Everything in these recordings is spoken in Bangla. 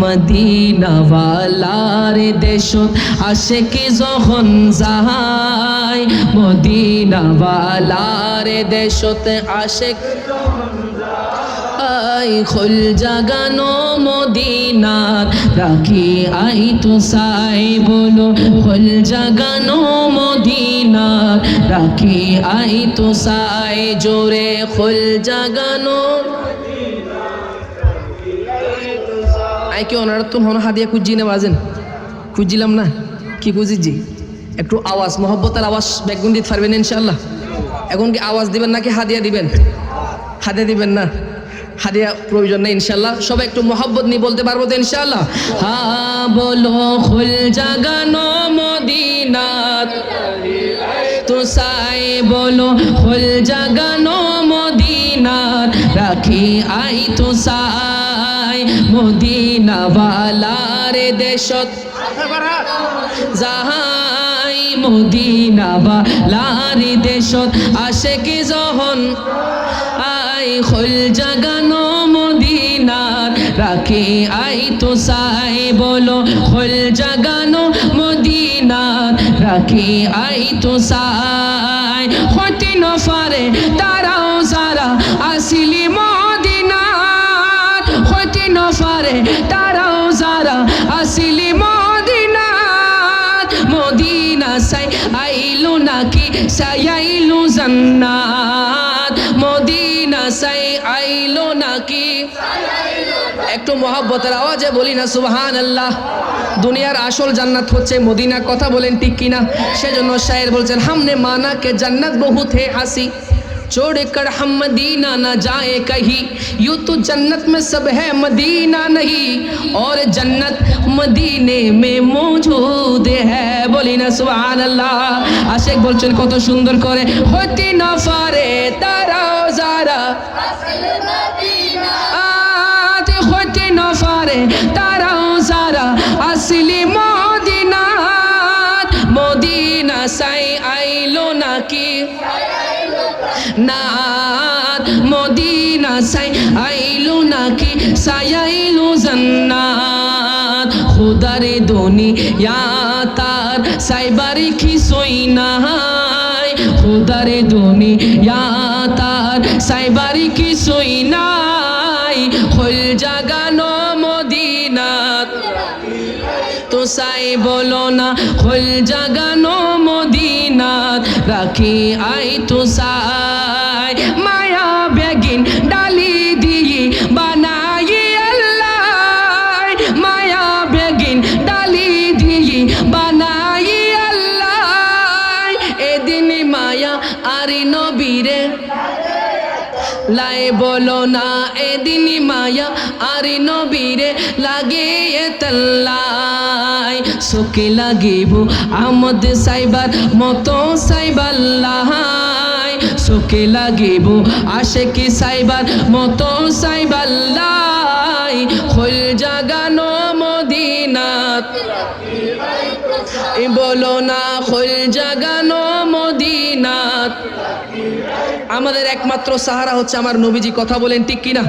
মদিনাওয়ালার দেশত আশেকে যখন যায়, মদিনাওয়ালার দেশত আশেক আই, খোল জাগানো মদিনার রাখি আই তো সাই বলো, খোল জাগানো মদিনার রাখি আই তো সাই জোরে, খোল জাগানো আই কি ওনারা তো হন হাদিয়া খুঁজি না, বাজেন। খুঁজিলাম না। কি খুঁজিছি? একটু আওয়াজ, মহব্বতের আওয়াজ বেগুন দিতে পারবেন ইনশাল্লাহ এখন কি আওয়াজ দিবেন নাকি হাদিয়া দিবেন? হাদিয়া দিবেন না। হাদিয়া প্রয়োজন নেই ইনশাল্লাহ সবাই একটু মহব্বত নিয়ে বলতে পারব তো ইনশাল্লাহ হা বলো, খুল জাগানো মদিনাত তো সাই বলো, খুল জাগানো মদিনাত রাখি আই তো সাই। মদিনাওয়ালার দেশত। যাহাই মদিনাওয়ালার দেশত আসে কি যখন আই খোল জাগানো মদিনার, রাখি আই তো সাই বলো। খোল জাগানো মদিনার, রাখি আই তো সাই হতে নফারে, তারাও যারা আসিলি সাইলু জান্নাত, মদিনা সাই আইলো নাকি? একটু মহাব্বতের আওয়াজে বলি না সুবহান আল্লাহ দুনিয়ার আসল জান্নাত হচ্ছে মদিনা কথা বলেন ঠিক কিনা? সেজন্য শায়ের বলছেন, হামনে মানা কে জান্নাত বহুত হে হাসি। छोड़ कर हम मदीना न जाए कहीं यूं तो जन्नत में सब है मदीना नहीं और जन्नत मदीने में मौजूद है বলি না সুবহান আল্লাহ আশেক বলছেন কত সুন্দর করে হতে না পারে তারাও যারা আজ হতে না পারে তারাও যারা আসলি মদিনাত মদিনা সাই আইলো নাকি নাত মদিনা সাই আইলো নাকি? সাই আইলো জান্নাত, খুদারে দুনিয়া তার সাইবারি কি সই নাই। খুদারে দুনিয়া তার সাইবারি কি সই নাই। হল জাগানো সাই বলো না হল জাগানো মদিনাত রাখি আই তো সাই মায়া বলো না, এদিন মায়া আরে নবীরে লাগে তাল্লাই। সোকে লাগিব আমদ সাইবার মতো সাইবাল্লাই সোকে লাগিব আশেকি সাইবার মতো সাইবাল্লাই খোল জাগানো মদিনাত। বলো না খোল জাগানো মদিনাত। আমাদের একমাত্র সাহারা হচ্ছে আমার নবীজি। কথা বলেন ঠিক কিনা?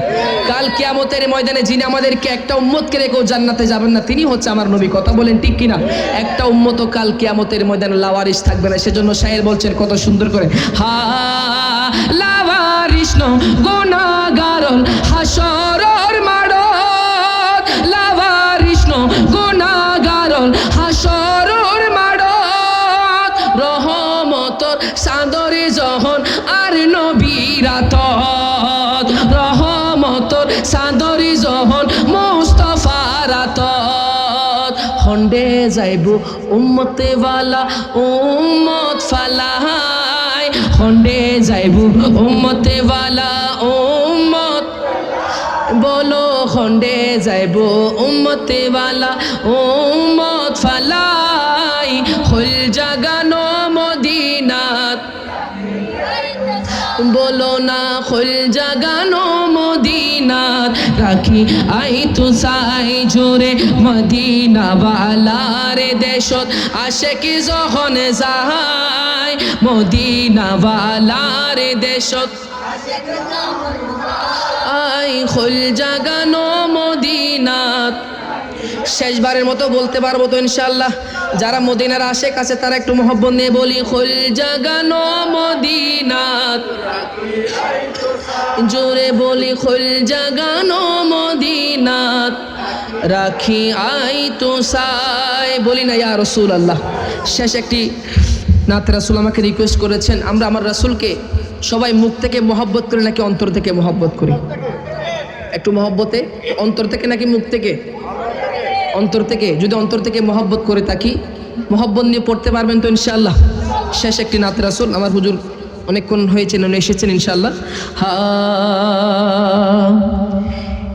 কাল কেয়ামতের ময়দানে যিনি আমাদেরকে একটা উম্মতকে রেখেও জান্নাতে যাবেন না, তিনি হচ্ছে আমার নবী। কথা বলেন ঠিক কিনা? একটা উম্মত কাল কেয়ামতের ময়দানে লাওয়ারিস থাকবে না, সেজন্য শায়ের বলছেন কত সুন্দর করে, হা লাওয়ারিস নো গুনাহগারল সাদরে যখন আর নবীরাত রহমতর সাদরে যখন মুস্তফারাত হন্ডে যাইব উম্মতে ওয়ালা, উম্মত ফালাই। হন্ডে যাইব উম্মতে ওয়ালা, উম্মত। বলো খন্ডে যাইব উম্মতে ওয়ালা, উম্মত ফালাই। হল বলো না, খোল জাগানো মদিনাত রাখি আই তো সাই জোরে মদিনা বালারে দেশত। আসে কি যখন যাহাই মদিনা বালারে দেশত। আই খোল জাগানো মদিনাত শেষবারের মতো বলতে পারব তো ইনশাল্লাহ যারা মদিনার আশেপাশে, তারা একটু মহব্বত নিয়ে বলি, খুল জাগানো জোরে বলি, খুল জাগানো মদিনাত। রাখি আই তো সাই বলি না, ইয়া রসুল আল্লাহ শেষ একটি নাত রাসুল আমাকে রিকোয়েস্ট করেছেন, আমরা আমার রাসুলকে সবাই মুখ থেকে মহব্বত করি নাকি অন্তর থেকে মহব্বত করি? একটু মহব্বতে, অন্তর থেকে নাকি মুখ থেকে? অন্তর থেকে, যদি অন্তর থেকে মহব্বত করে থাকি, মহব্বত নিয়ে পড়তে পারবেন তো ইনশাল্লাহ শেষ একটি নাত রাসুল, আমার হুজুর অনেকক্ষণ হয়েছেন এসেছেন ইনশাল্লাহ হা